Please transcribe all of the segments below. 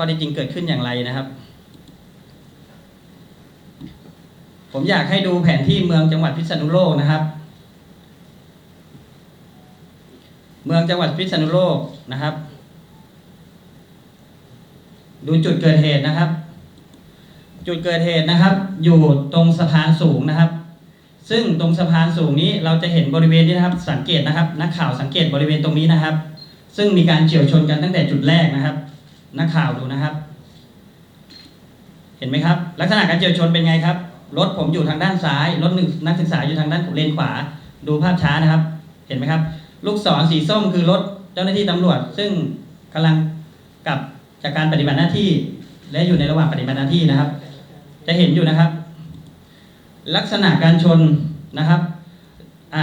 ข้อเท็จจริงเกิดขึ้นอย่างไรนะครับ ผมอยากให้ดูแผนที่เมืองจังหวัดพิษณุโลกนะครับ เมืองจังหวัดพิษณุโลกนะครับ ดูจุดเกิดเหตุนะครับ จุดเกิดเหตุนะครับ อยู่ตรงสะพานสูงนะครับ ซึ่งตรงสะพานสูงนี้เราจะเห็นบริเวณนี้นะครับ สังเกตนะครับ นักข่าวสังเกตบริเวณตรงนี้นะครับ ซึ่งมีการเฉียวชนกันตั้งแต่จุดแรกนะครับ นักข่าวดูนะครับ เห็นไหมครับ ลักษณะการเฉียวชนเป็นไงครับ รถผมอยู่ทางด้านซ้าย รถหนึ่งนักศึกษาอยู่ทางด้านเลนขวา ดูภาพช้านะครับ เห็นไหมครับ ลูกศรสีส้มคือรถเจ้าหน้าที่ตำรวจ ซึ่งกำลังกลับจากการปฏิบัติหน้าที่ และอยู่ในระหว่างปฏิบัติหน้าที่นะครับ จะเห็นอยู่นะครับ ลักษณะการชนนะครับ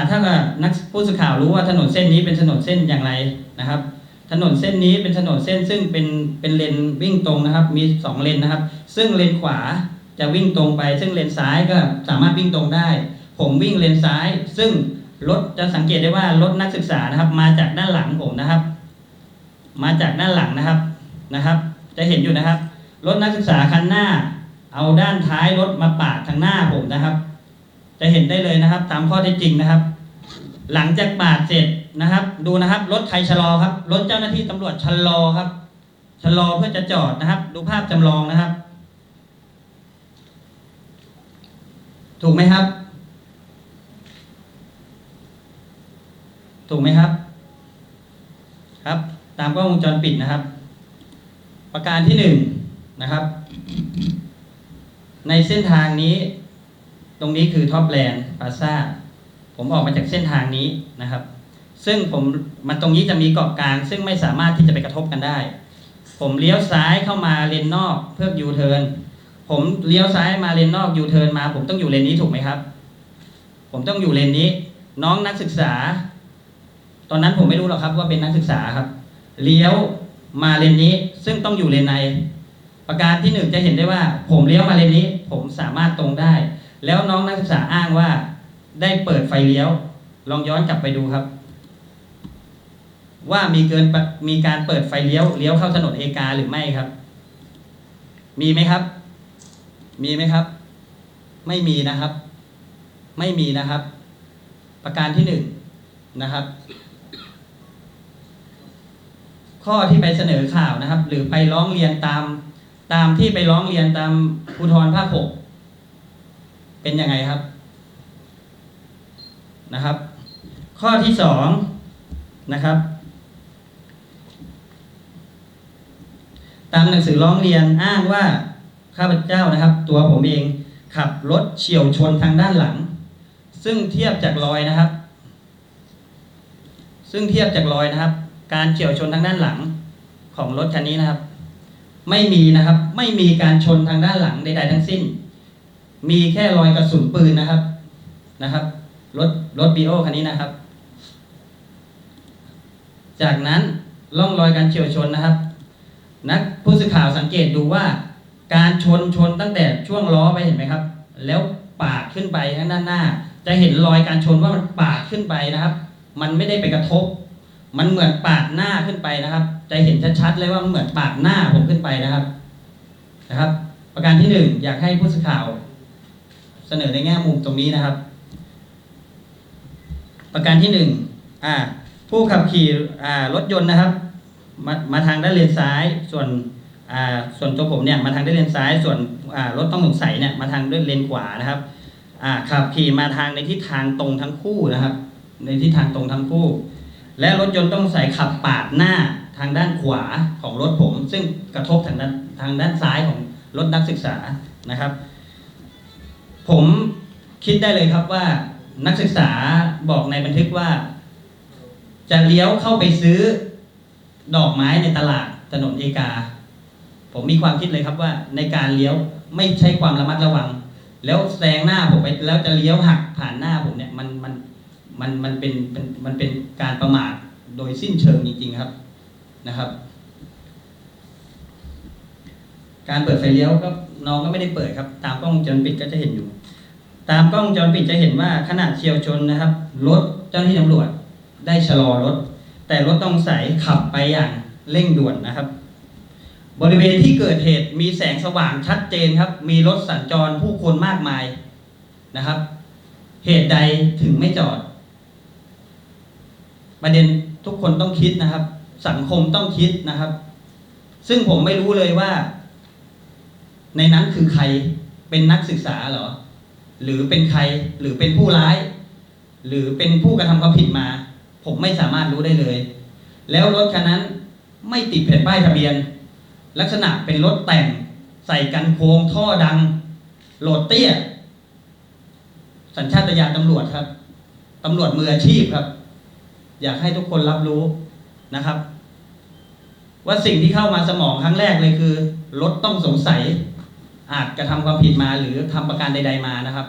ถ้าว่านักผู้สื่อข่าวรู้ว่าถนนเส้นนี้เป็นถนนเส้นอย่างไรนะครับ ถนนเส้นนี้เป็นถนนเส้นซึ่งเป็นเป็นเลนวิ่งตรงนะครับ มีสองเลนนะครับ ซึ่งเลนขวาจะวิ่งตรงไป ซึ่งเลนซ้ายก็สามารถวิ่งตรงได้ ผมวิ่งเลนซ้าย ซึ่งรถจะสังเกตได้ว่ารถนักศึกษานะครับ มาจากด้านหลังผมนะครับ มาจากด้านหลังนะครับนะครับ จะเห็นอยู่นะครับรถนักศึกษาคันหน้า เอาด้านท้ายรถมาปาดทางหน้าผมนะครับ จะเห็นได้เลยนะครับ ตามข้อเท็จจริงนะครับ หลังจากปาดเสร็จ นะครับ ดูนะครับ รถใครชะลอครับ รถเจ้าหน้าที่ตำรวจชะลอครับ ชะลอเพื่อจะจอดนะครับ ดูภาพจำลองนะครับ ถูกไหมครับ ถูกไหมครับ ครับ ตามกล้องวงจรปิดนะครับ ประการที่หนึ่งนะครับ ในเส้นทางนี้ ตรงนี้คือท็อปแลนด์พาซาผมออกมาจากเส้นทางนี้นะครับ ซึ่งผมมันตรงนี้จะมีเกาะกลาง ซึ่งไม่สามารถที่จะไปกระทบกันได้ ผมเลี้ยวซ้ายเข้ามาเลนนอกเพื่อยูเทิร์นผมเลี้ยวซ้ายมาเลนนอกยูเทิร์นมา ผมต้องอยู่เลนนี้ถูกไหมครับ ผมต้องอยู่เลนนี้ น้องนักศึกษา ตอนนั้นผมไม่รู้หรอกครับว่าเป็นนักศึกษาครับ เลี้ยวมาเลนนี้ ซึ่งต้องอยู่เลนใน ประการที่หนึ่งจะเห็นได้ว่า ผมเลี้ยวมาเลนนี้ ผมสามารถตรงได้ แล้วน้องนักศึกษาอ้างว่า ได้เปิดไฟเลี้ยว ลองย้อนกลับไปดูครับ ว่ามีเกินมีการเปิดไฟเลี้ยวเลี้ยวเข้าถนนเอกาหรือไม่ครับ มีไหมครับ มีไหมครับ ไม่มีนะครับ ไม่มีนะครับ ประการที่หนึ่งนะครับ ข้อที่ไปเสนอข่าวนะครับ หรือไปร้องเรียนตามตามที่ไปร้องเรียนตามภูธรภาคหกเป็นยังไงครับนะครับ ข้อที่สองนะครับ ตามหนังสือร้องเรียนอ้างว่าข้าพเจ้านะครับ ตัวผมเองขับรถเฉียวชนทางด้านหลัง ซึ่งเทียบจากรอยนะครับ ซึ่งเทียบจากรอยนะครับ การเฉียวชนทางด้านหลังของรถคันนี้นะครับ ไม่มีนะครับ ไม่มีการชนทางด้านหลังใดๆทั้งสิ้น มีแค่รอยกระสุนปืนนะครับนะครับรถรถบีโอคันนี้นะครับ จากนั้นร่องรอยการเฉียวชนนะครับ นักผู้สื่อข่าวสังเกตดูว่าการชนชนตั้งแต่ช่วงล้อไปเห็นไหมครับ แล้วปาดขึ้นไปทางด้านหน้า จะเห็นรอยการชนว่ามันปาดขึ้นไปนะครับ มันไม่ได้ไปกระทบ มันเหมือนปาดหน้าขึ้นไปนะครับ จะเห็นชัดๆเลยว่ามันเหมือนปาดหน้าผมขึ้นไปนะครับนะครับ ประการที่หนึ่งอยากให้ผู้สื่อข่าว เสนอในแง่มุมตรงนี้นะครับ ประการที่หนึ่งอ่าผู้ขับขี่รถยนต์นะครับ มามาทางด้านเลนซ้าย ส่วนส่วนตัวผมเนี่ยมาทางด้านเลนซ้าย ส่วนรถต้องสงสัยเนี่ยมาทางด้านเลนขวานะครับขับขี่มาทางในทิศทางตรงทั้งคู่นะครับ ในทิศทางตรงทั้งคู่ และรถยนต์ต้องใส่ขับปาดหน้าทางด้านขวาของรถผม ซึ่งกระทบทางด้านทางด้านซ้ายของรถนักศึกษานะครับ ผมคิดได้เลยครับว่านักศึกษาบอกในบันทึกว่า จะเลี้ยวเข้าไปซื้อ ดอกไม้ในตลาดถนนเอกา ผมมีความคิดเลยครับว่าในการเลี้ยวไม่ใช้ความระมัดระวัง แล้วแซงหน้าผมไปแล้วจะเลี้ยวหักผ่านหน้าผมเนี่ยมันมันมันมันเป็นเป็นมันเป็นการประมาทโดยสิ้นเชิงจริงๆครับนะครับ การเปิดไฟเลี้ยวก็น้องก็ไม่ได้เปิดครับ ตามกล้องวงจรปิดก็จะเห็นอยู่ ตามกล้องวงจรปิดจะเห็นว่าขนาดเฉียวชนนะครับรถเจ้าหน้าที่ตำรวจได้ชะลอรถ แต่รถต้องใสยขับไปอย่างเร่งด่วนนะครับ บริเวณที่เกิดเหตุมีแสงสว่างชัดเจนครับ มีรถสัญจรผู้คนมากมายนะครับ เหตุใดถึงไม่จอด ประเด็นทุกคนต้องคิดนะครับ สังคมต้องคิดนะครับ ซึ่งผมไม่รู้เลยว่า ในนั้นคือใครเป็นนักศึกษาเหรอ หรือเป็นใครหรือเป็นผู้ร้าย หรือเป็นผู้กระทำความผิดมา ผมไม่สามารถรู้ได้เลย แล้วรถคันนั้นไม่ติดแผ่นป้ายทะเบียน ลักษณะเป็นรถแต่งใส่กันโค้งท่อดัง โหลดเตี้ย สัญชาตญาณตำรวจครับตำรวจมืออาชีพครับ อยากให้ทุกคนรับรู้นะครับ ว่าสิ่งที่เข้ามาสมองครั้งแรกเลยคือรถต้องสงสัยอาจกระทำความผิดมาหรือทำประการใด ๆมานะครับ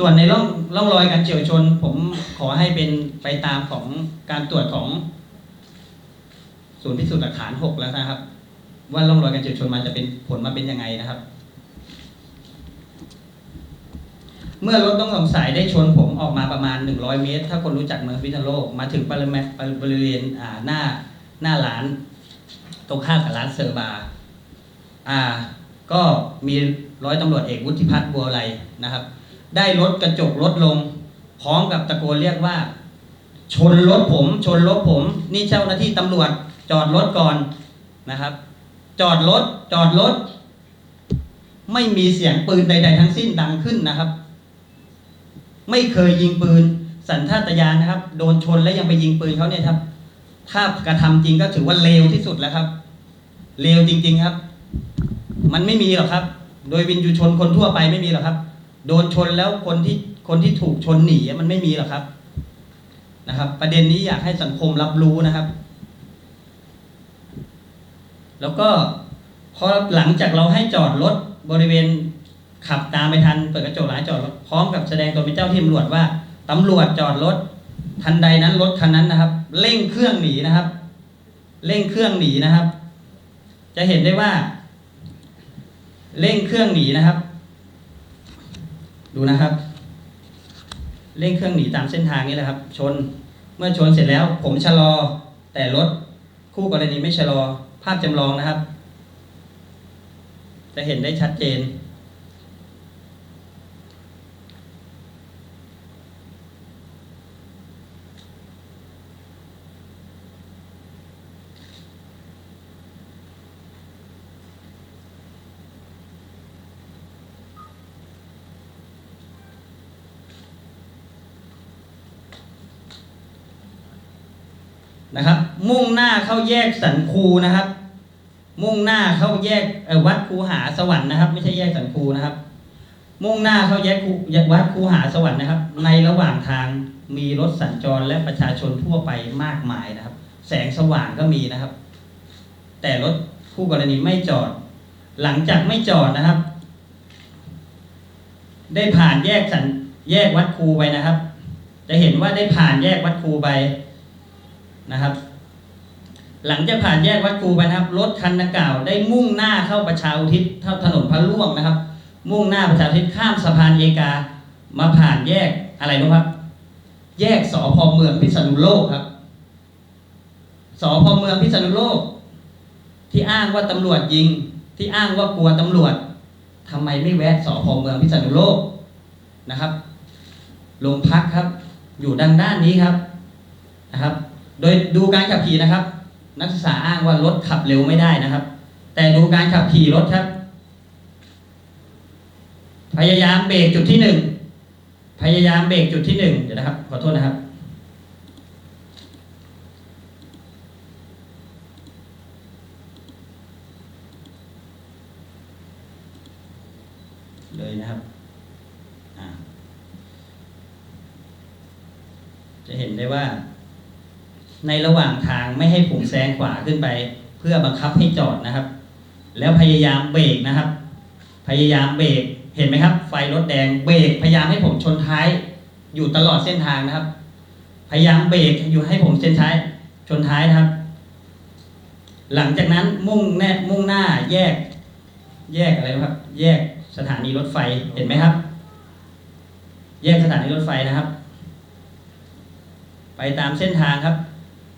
ส่วนในร่องร่องรอยการเฉียวชน ผมขอให้เป็นไปตามของการตรวจของศูนย์พิสูจน์หลักฐานหกแล้วนะครับ ว่าร่องรอยการเฉียวชนมันจะเป็นผลมาเป็นยังไงนะครับ เมื่อรถต้องสงสัยได้ชนผมออกมาประมาณ 100 เมตร ถ้าคนรู้จักเมืองพิษณุโลกมาถึงบริเวณบริเวณหน้าหน้าร้าน ตรงข้ามกับร้านเซอร์บาอ่า ก็มีร้อยตำรวจเอกวุฒิพัฒน์บัวไลนะครับ ได้ลดกระจกลดลง พร้อมกับตะโกนเรียกว่า ชนรถผม ชนรถผม นี่เจ้าหน้าที่ตำรวจ จอดรถก่อนนะครับ จอดรถจอดรถไม่มีเสียงปืนใด ๆ ทั้งสิ้นดังขึ้นนะครับ ไม่เคยยิงปืน สัญชาตญาณนะครับ โดนชนแล้วยังไปยิงปืนเขาเนี่ยครับ ถ้ากระทำจริงก็ถือว่าเลวที่สุดแล้วครับเลวจริง ๆครับ มันไม่มีหรอกครับ โดยวินยูชนคนทั่วไปไม่มีหรอกครับ โดนชนแล้วคนที่คนที่ถูกชนหนีมันไม่มีหรอกครับนะครับ ประเด็นนี้อยากให้สังคมรับรู้นะครับ แล้วก็พอหลังจากเราให้จอดรถบริเวณขับตามไปทันเปิดกระจกหลายจอดรถพร้อมกับแสดงตัวเป็นเจ้าที่ตำรวจว่าตำรวจจอดรถทันใดนั้นรถคันนั้นนะครับ เร่งเครื่องหนีนะครับ เร่งเครื่องหนีนะครับ จะเห็นได้ว่า เร่งเครื่องหนีนะครับ ดูนะครับ เร่งเครื่องหนีตามเส้นทางนี้แหละครับ ชนเมื่อชนเสร็จแล้ว ผมชะลอ แต่รถคู่กรณีไม่ชะลอ ภาพจำลองนะครับ จะเห็นได้ชัดเจน มุ่งหน้าเข้าแยกสันคูนะครับ มุ่งหน้าเข้าแยกวัดคูหาสวรรค์นะครับ ไม่ใช่แยกสันคูนะครับ มุ่งหน้าเข้าแยกคูวัดคูหาสวรรค์นะครับ ในระหว่างทางมีรถสัญจรและประชาชนทั่วไปมากมายนะครับ แสงสว่างก็มีนะครับ แต่รถคู่กรณีไม่จอด หลังจากไม่จอดนะครับ ได้ผ่านแยกสันแยกวัดคูไปนะครับ จะเห็นว่าได้ผ่านแยกวัดคูไปนะครับ หลังจากผ่านแยกวัดครูไปนะครับ รถคันดังกล่าวได้มุ่งหน้าเข้าประชาอุทิศเข้าถนนพระล่วงนะครับ มุ่งหน้าประชาอุทิศข้ามสะพานเอกา มาผ่านแยกอะไรรู้ครับ แยกสพเมืองพิษณุโลกครับสพเมืองพิษณุโลก ที่อ้างว่าตำรวจยิง ที่อ้างว่ากลัวตำรวจทำไมไม่แวะสพเมืองพิษณุโลกนะครับโรงพักครับ อยู่ด้านด้านนี้ครับนะครับ โดยดูการขับขี่นะครับ นักศึกษาอ้างว่ารถขับเร็วไม่ได้นะครับ แต่ดูการขับขี่รถครับ พยายามเบรกจุดที่หนึ่งพยายามเบรกจุดที่หนึ่งเดี๋ยวนะครับ ขอโทษนะครับ เลยนะครับอ่าจะเห็นได้ว่า ในระหว่างทางไม่ให้ผมแซงขวาขึ้นไป เพื่อบังคับให้จอดนะครับ แล้วพยายามเบรกนะครับ พยายามเบรกเห็นไหมครับ ไฟรถแดงเบรกพยายามให้ผมชนท้าย อยู่ตลอดเส้นทางนะครับ พยายามเบรกอยู่ให้ผมเส้นท้ายชนท้ายนะครับ หลังจากนั้นมุ่งแน่มุ่งหน้าแยก แยกอะไรครับ แยกสถานีรถไฟเห็นไหมครับ แยกสถานีรถไฟนะครับ ไปตามเส้นทางครับ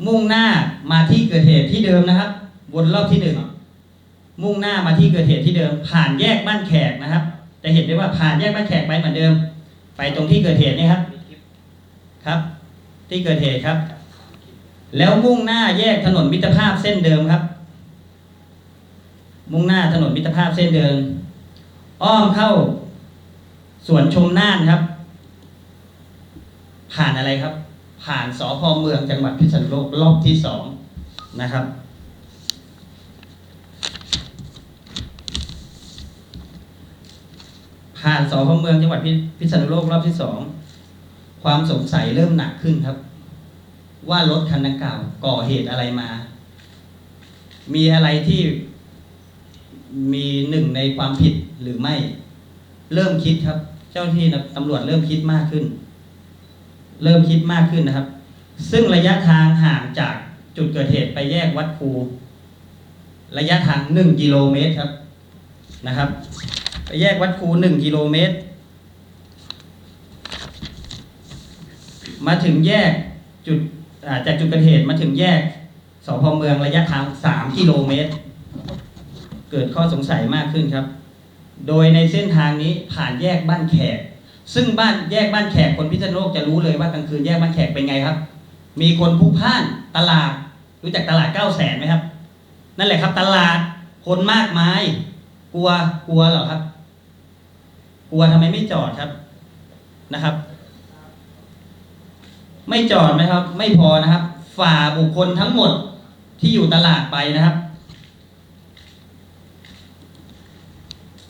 มุ่งหน้ามาที่เกิดเหตุที่เดิมนะครับวนรอบที่หนึ่งมุ่งหน้ามาที่เกิดเหตุที่เดิม ผ่านแยกบ้านแขกนะครับ จะเห็นได้ว่าผ่านแยกบ้านแขกไปเหมือนเดิม ไปตรงที่เกิดเหตุนี่ครับ ครับ ที่เกิดเหตุครับ แล้วมุ่งหน้าแยกถนนมิตรภาพเส้นเดิมครับ มุ่งหน้าถนนมิตรภาพเส้นเดิม อ้อมเข้าสวนชมน่านครับ ผ่านอะไรครับ ผ่านสพเมืองจังหวัดพิษณุโลกรอบที่สองนะครับ ผ่านสพเมืองจังหวัดพิพษณุโลกรอบที่สองความสงสัยเริ่มหนักขึ้นครับ ว่ารถคันดังกล่าวก่อเหตุอะไรมา มีอะไรที่มีหนึ่งในความผิดหรือไม่ เริ่มคิดครับ เจ้าหน้าที่ตำรวจเริ่มคิดมากขึ้น เริ่มคิดมากขึ้นนะครับ ซึ่งระยะทางห่างจากจุดเกิดเหตุไปแยกวัดครูระยะทางหนึ่งกิโลเมตรครับนะครับ ไปแยกวัดครูหนึ่งกิโลเมตร มาถึงแยกจุดาจากจุดเกิดเหตุมาถึงแยกสพเมืองระยะทางสามกิโลเมตร เกิดข้อสงสัยมากขึ้นครับ โดยในเส้นทางนี้ผ่านแยกบ้านแขก ซึ่งบ้านแยกบ้านแขกคนพิษณุโลกจะรู้เลยว่ากลางคืนแยกบ้านแขกเป็นไงครับ มีคนพลุกพล่านตลาด รู้จักตลาดเก้าแสนไหมครับ นั่นแหละครับ ตลาดคนมากมาย กลัวกลัวเหรอครับ กลัวทำไมไม่จอดครับนะครับ ไม่จอดไหมครับ ไม่พอนะครับ ฝ่าบุคคลทั้งหมดที่อยู่ตลาดไปนะครับ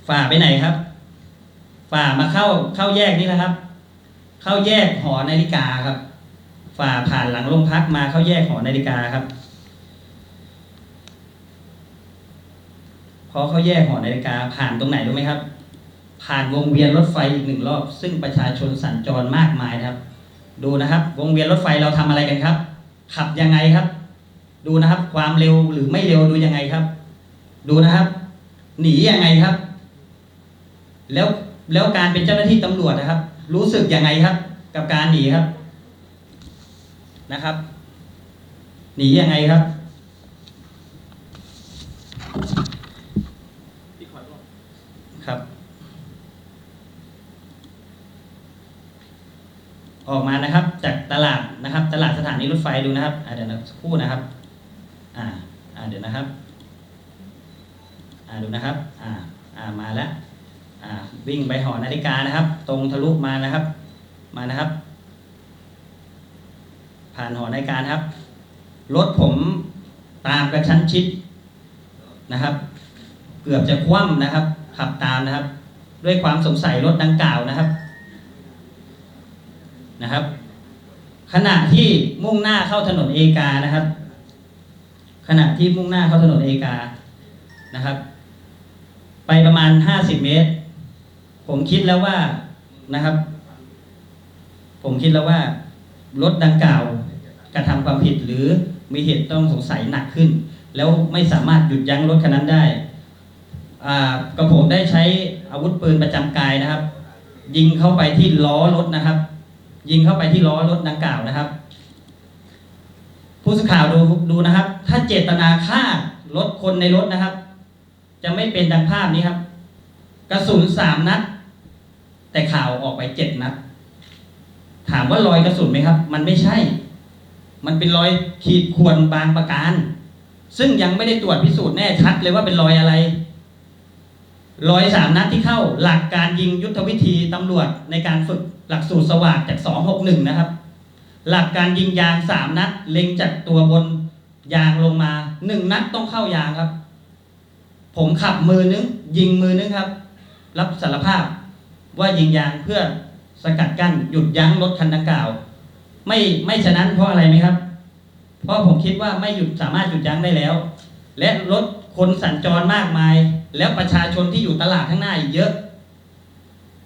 ฝ่าไปไหนครับ ฝ่ามาเข้าเข้าแยกนี่แหละครับ เข้าแยกหอนาฬิกาครับ ฝ่าผ่านหลังโรงพักมาเข้าแยกหอนาฬิกาครับพอเข้าแยกหอนาฬิกาผ่านตรงไหนรู้ไหมครับ ผ่านวงเวียนรถไฟอีกหนึ่งรอบ ซึ่งประชาชนสัญจรมากมายนะครับ ดูนะครับ วงเวียนรถไฟเราทำอะไรกันครับ ขับยังไงครับ ดูนะครับ ความเร็วหรือไม่เร็วดูยังไงครับ ดูนะครับ หนียังไงครับ แล้ว แล้วการเป็นเจ้าหน้าที่ตำรวจนะครับ รู้สึกยังไงครับ กับการหนีครับนะครับ หนียังไงครับครับ ออกมานะครับ จากตลาดนะครับ ตลาดสถานีรถไฟดูนะครับเดี๋ยวนะสักครู่นะครับ อ่า อ่าเดี๋ยวนะครับ อ่าดูนะครับ อ่า อ่ามาแล้ว อ่า วิ่งไปหอนาฬิกานะครับ ตรงทะลุมานะครับ มานะครับ ผ่านหอนาฬิกานะครับรถผมตามกระชั้นชิดนะครับ เกือบจะคว่ำนะครับ ขับตามนะครับ ด้วยความสงสัยรถดังกล่าวนะครับนะครับ ขณะที่มุ่งหน้าเข้าถนนเอกานะครับ ขณะที่มุ่งหน้าเข้าถนนเอกานะครับ ไปประมาณห้าสิบเมตร ผมคิดแล้วว่านะครับ ผมคิดแล้วว่ารถดังกล่าวกระทำความผิดหรือมีเหตุต้องสงสัยหนักขึ้น แล้วไม่สามารถหยุดยั้งรถคันนั้นได้อ่ากระผมได้ใช้อาวุธปืนประจำกายนะครับ ยิงเข้าไปที่ล้อรถนะครับ ยิงเข้าไปที่ล้อรถดังกล่าวนะครับ ผู้สื่อข่าวดูดูนะครับ ถ้าเจตนาฆ่ารถคนในรถนะครับ จะไม่เป็นดังภาพนี้ครับ กระสุนสามนัด แต่ข่าวออกไปเจ็ดนัด ถามว่ารอยกระสุนไหมครับ มันไม่ใช่ มันเป็นรอยขีดข่วนบางประการ ซึ่งยังไม่ได้ตรวจพิสูจน์แน่ชัดเลยว่าเป็นรอยอะไร รอยสามนัดที่เข้า หลักการยิงยุทธวิธีตำรวจในการฝึกหลักสูตรสวัสดจาก261นะครับ หลักการยิงยางสามนัด เล็งจากตัวบนยางลงมาหนึ่งนัดต้องเข้ายางครับ ผมขับมือนึง ยิงมือนึงครับ รับสารภาพ ว่ายิงยางเพื่อสกัดกั้นหยุดยั้งรถคันดังกล่าว ไม่ไม่ฉะนั้นเพราะอะไรไหมครับ เพราะผมคิดว่าไม่หยุดสามารถหยุดยั้งได้แล้ว และรถคนสัญจรมากมาย แล้วประชาชนที่อยู่ตลาดข้างหน้าอีกเยอะ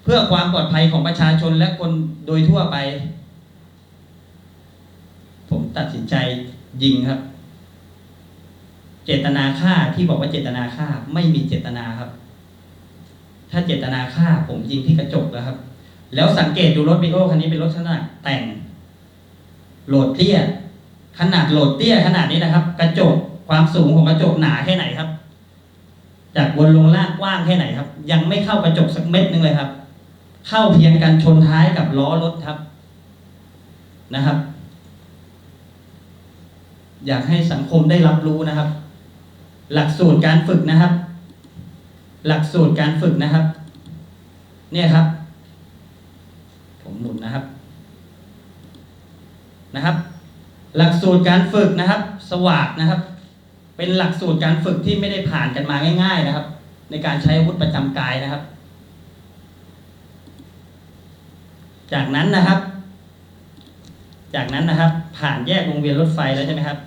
เพื่อความปลอดภัยของประชาชนและคนโดยทั่วไป ผมตัดสินใจยิงครับ เจตนาฆ่าที่บอกว่าเจตนาฆ่าไม่มีเจตนาครับ ถ้าเจตนาฆ่าผมยิงที่กระจกแล้วครับ แล้วสังเกตดูรถบิโอคันนี้เป็นรถลักษณะแต่ง โหลดเตี้ย ขนาดโหลดเตี้ยขนาดนี้นะครับ กระจกความสูงของกระจกหนาแค่ไหนครับ จากบนลงล่างกว้างแค่ไหนครับ ยังไม่เข้ากระจกสักเม็ดนึงเลยครับ เข้าเพียงกันชนท้ายกับล้อรถครับนะครับ อยากให้สังคมได้รับรู้นะครับ หลักสูตรการฝึกนะครับ หลักสูตรการฝึกนะครับ เนี่ยครับ ผมหมุนนะครับนะครับ หลักสูตรการฝึกนะครับ สวาดนะครับ เป็นหลักสูตรการฝึกที่ไม่ได้ผ่านกันมาง่าย ๆ นะครับ ในการใช้อาวุธประจำกายนะครับ จากนั้นนะครับ จากนั้นนะครับ ผ่านแยกวงเวียนรถไฟแล้วใช่ไหมครับ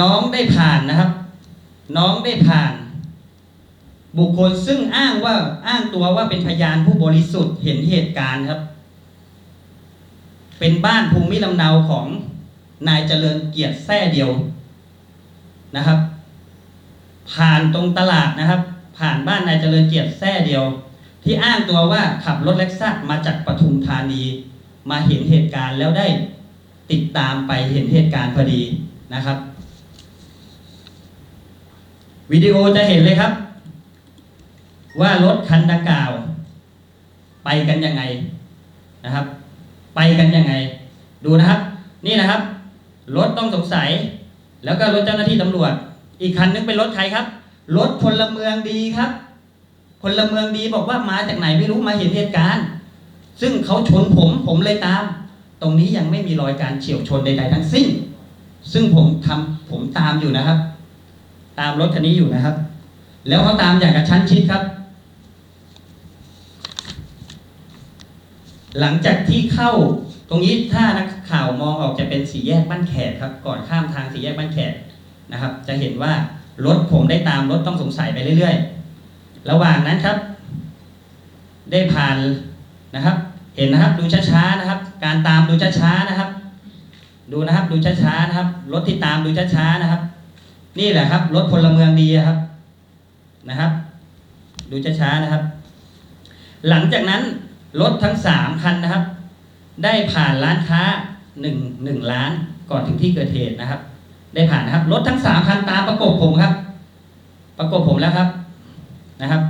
น้องได้ผ่านนะครับ น้องได้ผ่าน บุคคลซึ่งอ้างว่าอ้างตัวว่าเป็นพยานผู้บริสุทธิ์เห็นเหตุการณ์ครับ เป็นบ้านภูมิลำเนาของนายเจริญเกียรติแท้เดียวนะครับ ผ่านตรงตลาดนะครับ ผ่านบ้านนายเจริญเกียรติแท้เดียว ที่อ้างตัวว่าขับรถเล็กซัสมาจากปทุมธานีมาเห็นเหตุการณ์แล้วได้ติดตามไปเห็นเหตุการณ์พอดีนะครับ วิดีโอจะเห็นเลยครับ ว่ารถคันดังกล่าว ไปกันยังไงนะครับ ไปกันยังไง ดูนะครับ นี่นะครับ รถต้องสงสัย แล้วก็รถเจ้าหน้าที่ตำรวจ อีกคันนึงเป็นรถใครครับ รถพลเมืองดีครับพลเมืองดีบอกว่ามาจากไหนไม่รู้มาเห็นเหตุการณ์ ซึ่งเขาชนผมผมเลยตาม ตรงนี้ยังไม่มีรอยการเฉียวชนใด ๆ ทั้งสิ้น ซึ่งผมทำผมตามอยู่นะครับ ตามรถคันนี้อยู่นะครับ แล้วเขาตามอย่างกระชั้นชิดครับ หลังจากที่เข้าตรงนี้ถ้านักข่าวมองออกจะเป็นสี่แยกบ้านแขกครับ ก่อนข้ามทางสี่แยกบ้านแขกนะครับ จะเห็นว่ารถผมได้ตามรถต้องสงสัยไปเรื่อยๆ ระหว่างนั้นครับ ได้ผ่านนะครับ เห็นนะครับดูช้าๆนะครับ การตามดูช้าๆนะครับ ดูนะครับดูช้าๆนะครับ รถที่ตามดูช้าๆนะครับ นี่แหละครับ รถพลเมืองดีครับนะครับ ดูช้าๆนะครับ หลังจากนั้นรถทั้งสามคันนะครับ ได้ผ่านร้านค้าหนึ่งหนึ่งล้านก่อนถึงที่เกิดเหตุนะครับ ได้ผ่านนะครับ รถทั้งสามคันตามประกบผมครับ ประกบผมแล้วครับนะครับ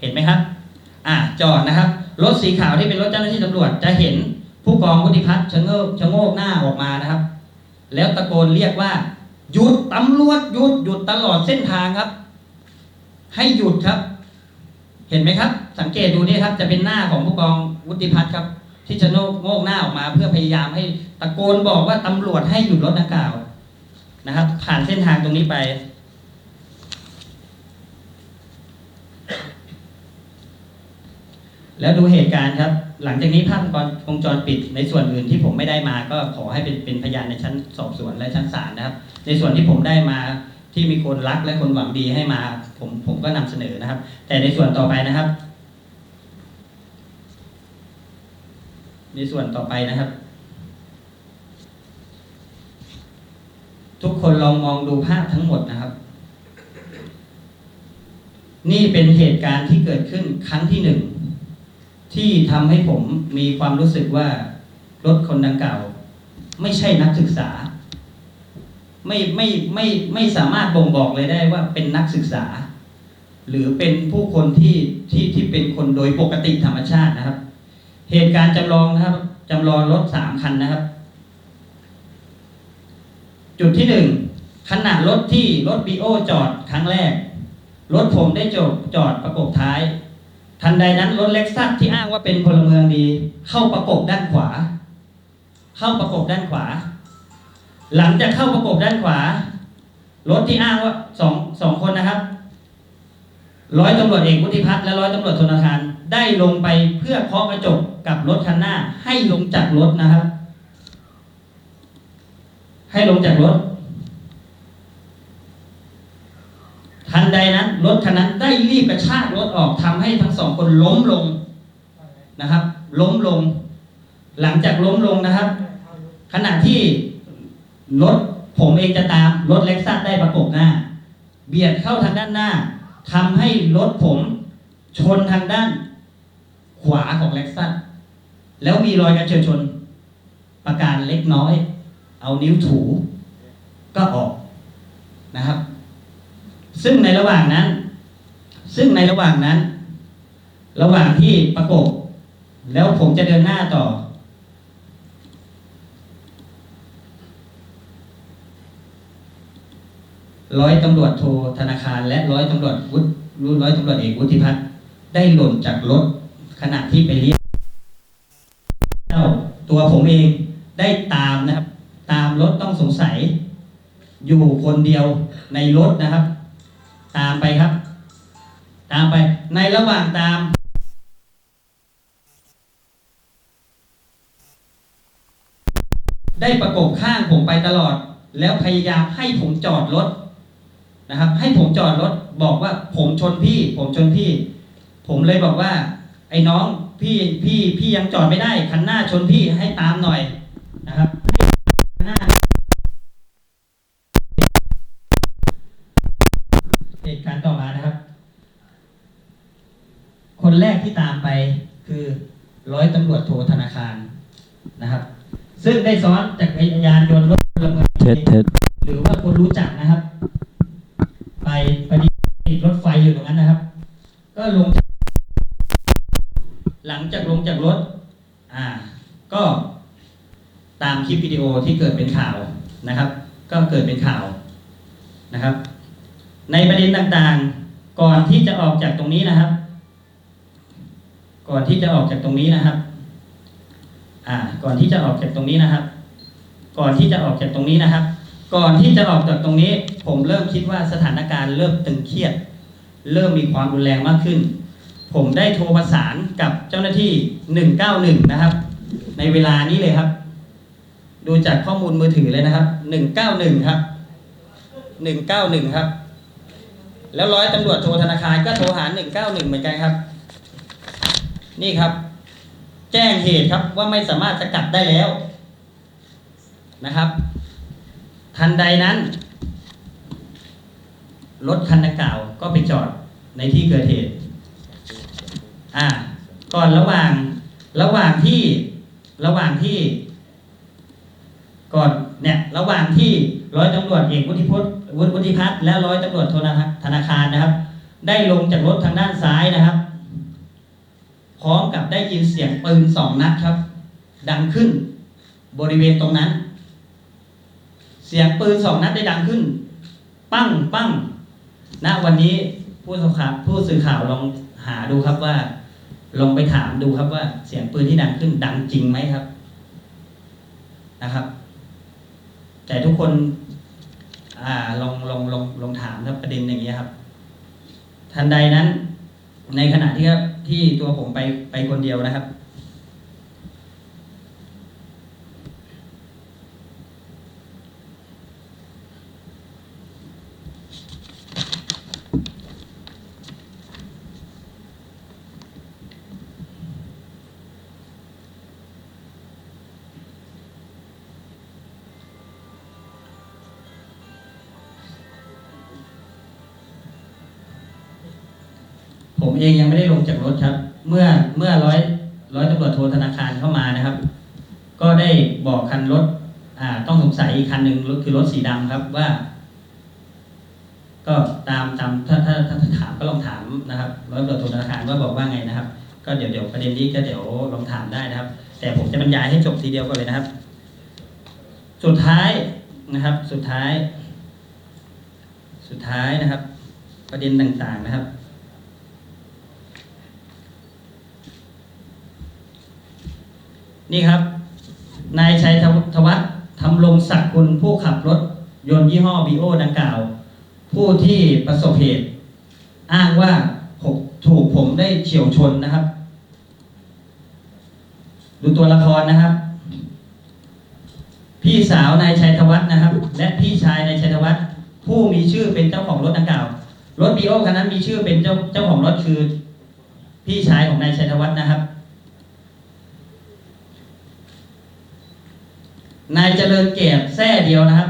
เห็นไหมครับ อ่าจอดนะครับ รถสีขาวที่เป็นรถเจ้าหน้าที่ตำรวจ จะเห็นผู้กองวุฒิพัฒน์ชะเงกชะโงกหน้าออกมานะครับ แล้วตะโกนเรียกว่า หยุดตำรวจหยุดหยุดตลอดเส้นทางครับ ให้หยุดครับ เห็นไหมครับ สังเกตดูนี่ครับ จะเป็นหน้าของผู้กองวุฒิพัฒน์ครับ ที่จะโงกโงกหน้าออกมาเพื่อพยายามให้ตะโกนบอกว่าตำรวจให้หยุดรถดังกล่าวนะครับ ผ่านเส้นทางตรงนี้ไป แล้วดูเหตุการณ์ครับ หลังจากนี้ภาพวงจรปิดในส่วนอื่นที่ผมไม่ได้มาก็ขอให้เป็นเป็นพยานในชั้นสอบสวนและชั้นศาลนะครับ ในส่วนที่ผมได้มาที่มีคนรักและคนหวังดีให้มา ผมผมก็นำเสนอนะครับ แต่ในส่วนต่อไปนะครับ ในส่วนต่อไปนะครับ ทุกคนลองมองดูภาพทั้งหมดนะครับ นี่เป็นเหตุการณ์ที่เกิดขึ้นครั้งที่หนึ่ง ที่ทำให้ผมมีความรู้สึกว่ารถคนดังกล่าว ไม่ใช่นักศึกษา ไม่ไม่ไม่ไม่สามารถบ่งบอกเลยได้ว่าเป็นนักศึกษา หรือเป็นผู้คนที่ที่ที่เป็นคนโดยปกติธรรมชาตินะครับ เหตุการณ์จำลองนะครับจำลองรถสามคันนะครับ จุดที่หนึ่งขณะรถที่รถบีโอจอดครั้งแรก รถผมได้จอดจอดประกบท้าย ทันใดนั้นรถเล็กซัสที่อ้างว่าเป็นพลเมืองดี เข้าประกบด้านขวา เข้าประกบด้านขวา หลังจากเข้าประกบด้านขวา รถที่อ้างว่าสองสองคนนะครับ ร้อยตำรวจเอกวุฒิพัฒน์และร้อยตำรวจธนาคารได้ลงไปเพื่อเคาะกระจกกับรถคันหน้า ให้ลงจากรถนะครับ ให้ลงจากรถ ทันใดนั้นรถคันนั้นได้รีบกระชากรถออกทำให้ทั้งสองคนล้มลงนะครับ ล้มลง หลังจากล้มลงนะครับ ขณะที่รถผมเองจะตามรถเล็กซัสได้ประกบหน้า เบียดเข้าทางด้านหน้าทำให้รถผมชนทางด้านขวาของเล็กซัสแล้วมีรอยการเฉียวชน ประการเล็กน้อย เอานิ้วถูก็ออกนะครับ ซึ่งในระหว่างนั้น ซึ่งในระหว่างนั้น ระหว่างที่ประกบ แล้วผมจะเดินหน้าต่อ ร้อยตำรวจโทธนาคาร และร้อยตำรวจวุฒิร้อยตำรวจเอกวุฒิพัฒน์ได้หล่นจากรถขณะที่ไปเรียกเจ้าตัวผมเองได้ตามนะครับ ตามรถต้องสงสัย อยู่คนเดียวในรถนะครับ ตามไปครับ ตามไป ในระหว่างตามได้ประกบข้างผมไปตลอด แล้วพยายามให้ผมจอดรถนะครับ ให้ผมจอดรถบอกว่าผมชนพี่ ผมชนพี่ ผมเลยบอกว่า ไอ้น้องพี่พี่พี่ยังจอดไม่ได้คันหน้าชนพี่ให้ตามหน่อยนะครับให้คันหน้าเหตุการณ์ต่อมานะครับ คนแรกที่ตามไปคือร้อยตำรวจโทธนาคารนะครับ ซึ่งได้ซ้อนจากพยานยนต์รถพลเมืองเท็จดีเท็จหรือว่าคนรู้จักนะครับ ไปพอดีติดรถไฟอยู่ตรงนั้นนะครับ ก็ลง หลังจากลงจากรถ อ่า ก็ตามคลิปวิดีโอที่เกิดเป็นข่าวนะครับ ก็เกิดเป็นข่าวนะครับ ในประเด็นต่างๆ ก่อนที่จะออกจากตรงนี้นะครับ ก่อนที่จะออกจากตรงนี้นะครับ อ่า ก่อนที่จะออกจากตรงนี้นะครับ ก่อนที่จะออกจากตรงนี้นะครับ ก่อนที่จะออกจากตรงนี้ ผมเริ่มคิดว่าสถานการณ์เริ่มตึงเครียด เริ่มมีความรุนแรงมากขึ้น ผมได้โทรประสานกับเจ้าหน้าที่ 191 นะครับ ในเวลานี้เลยครับ ดูจากข้อมูลมือถือเลยนะครับ 191 ครับ 191 ครับ แล้วร้อยตำรวจโทรธนาคารก็โทรหา 191 เหมือนกันครับ นี่ครับ แจ้งเหตุครับว่าไม่สามารถสกัดได้แล้วนะครับ ทันใดนั้น รถคันดังกล่าวก็ไปจอดในที่เกิดเหตุ อ่า ก่อนระหว่างระหว่างที่ระหว่างที่ ก่อนเนี่ยระหว่างที่ร้อยตำรวจเอกวุฒิพจน์วุฒิวุฒิพัฒน์และร้อยตำรวจโทธนาคารนะครับ ได้ลงจากรถทางด้านซ้ายนะครับ พร้อมกับได้ยินเสียงปืนสองนัดครับ ดังขึ้น บริเวณตรงนั้น เสียงปืนสองนัดได้ดังขึ้น ปั้งปั้งณวันนี้ผู้สื่อข่าวผู้สื่อข่าวลองหาดูครับว่า ลองไปถามดูครับว่าเสียงปืนที่ดังขึ้น ดังจริงไหมครับนะครับ แต่ทุกคนอ่าลองลองลองลองถามครับประเด็นอย่างเงี้ยครับ ทันใดนั้น ในขณะที่ครับ ที่ตัวผมไปไปคนเดียวนะครับ เองยังไม่ได้ลงจากรถครับ เมื่อเมื่อร้อยร้อยตำรวจโทธนาคารเข้ามานะครับ ก็ได้บอกคันรถอ่าต้องสงสัยอีกคันหนึ่งคือรถสีดำครับว่า ก็ตามตามถ้าถ้าถ้าถ้าถามก็ลองถามนะครับร้อยตำรวจโทธนาคารว่าบอกว่าไงนะครับ ก็เดี๋ยวเดี๋ยวประเด็นนี้ก็เดี๋ยวลองถามได้นะครับ แต่ผมจะบรรยายให้จบทีเดียวก่อนเลยนะครับ สุดท้ายนะครับ สุดท้าย สุดท้ายนะครับ ประเด็นต่างๆนะครับ นี่ครับ นายชัยธวัฒน์ทำรงศักดิ์คุณผู้ขับรถยนต์ยี่ห้อบีโอดังกล่าว ผู้ที่ประสบเหตุ อ้างว่าถูกผมได้เฉียวชนนะครับ ดูตัวละครนะครับ พี่สาวนายชัยธวัฒน์นะครับ และพี่ชายนายชัยธวัฒน์ผู้มีชื่อเป็นเจ้าของรถดังกล่าว รถบีโอคันนั้นมีชื่อเป็นเจ้าเจ้าของรถคือ พี่ชายของนายชัยธวัฒน์นะครับ นายเจริญเกียรติแท้เดียวนะครับ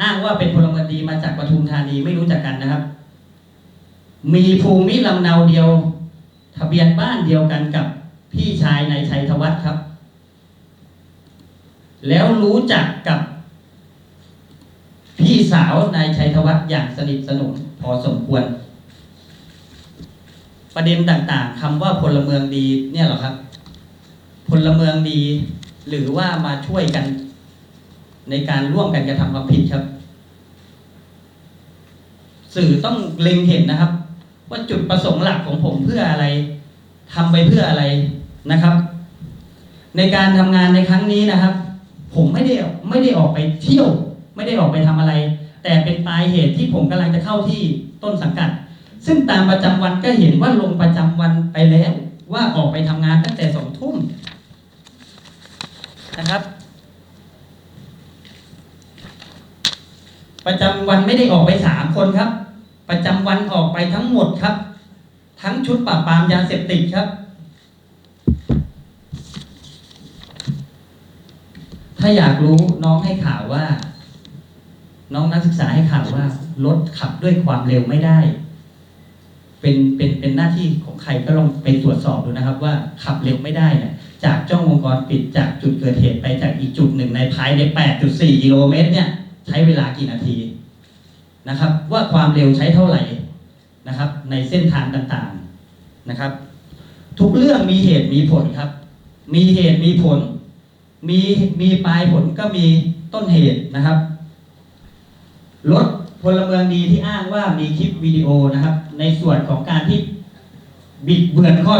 อ้างว่าเป็นพลเมืองดีมาจากปทุมธานีไม่รู้จักกันนะครับ มีภูมิลำเนาเดียว ทะเบียนบ้านเดียวกันกับพี่ชายนายชัยธวัฒน์ครับ แล้วรู้จักกับ พี่สาวนายชัยธวัฒน์อย่างสนิทสนมพอสมควร ประเด็นต่างๆคำว่าพลเมืองดีเนี่ยหรอครับ พลเมืองดีหรือว่ามาช่วยกัน ในการร่วมกันกระทำความผิดครับ สื่อต้องเล็งเห็นนะครับ ว่าจุดประสงค์หลักของผมเพื่ออะไรทำไปเพื่ออะไรนะครับ ในการทำงานในครั้งนี้นะครับ ผมไม่ได้ไม่ได้ออกไปเที่ยว ไม่ได้ออกไปทำอะไร แต่เป็นปลายเหตุที่ผมกำลังจะเข้าที่ต้นสังกัด ซึ่งตามประจำวันก็เห็นว่าลงประจำวันไปแล้วว่าออกไปทำงานตั้งแต่สองทุ่มนะครับ ประจำวันไม่ได้ออกไปสามคนครับ ประจำวันออกไปทั้งหมดครับ ทั้งชุดปราบปรามยาเสพติดครับ ถ้าอยากรู้น้องให้ข่าวว่า น้องนักศึกษาให้ข่าวว่ารถขับด้วยความเร็วไม่ได้ เป็นเป็นเป็นหน้าที่ของใครก็ลองไปตรวจสอบดูนะครับ ว่าขับเร็วไม่ได้เนี่ยจากจ้องวงจรปิดจากจุดเกิดเหตุไปจากอีกจุดหนึ่งในภายใน 8.4 กิโลเมตรเนี่ย ใช้เวลากี่นาทีนะครับ ว่าความเร็วใช้เท่าไหร่นะครับ ในเส้นทางต่างๆนะครับ ทุกเรื่องมีเหตุมีผลครับ มีเหตุมีผล มีมีปลายผลก็มีต้นเหตุนะครับรถพลเมืองดีที่อ้างว่ามีคลิปวิดีโอนะครับ ในส่วนของการที่บิดเบือนข้อ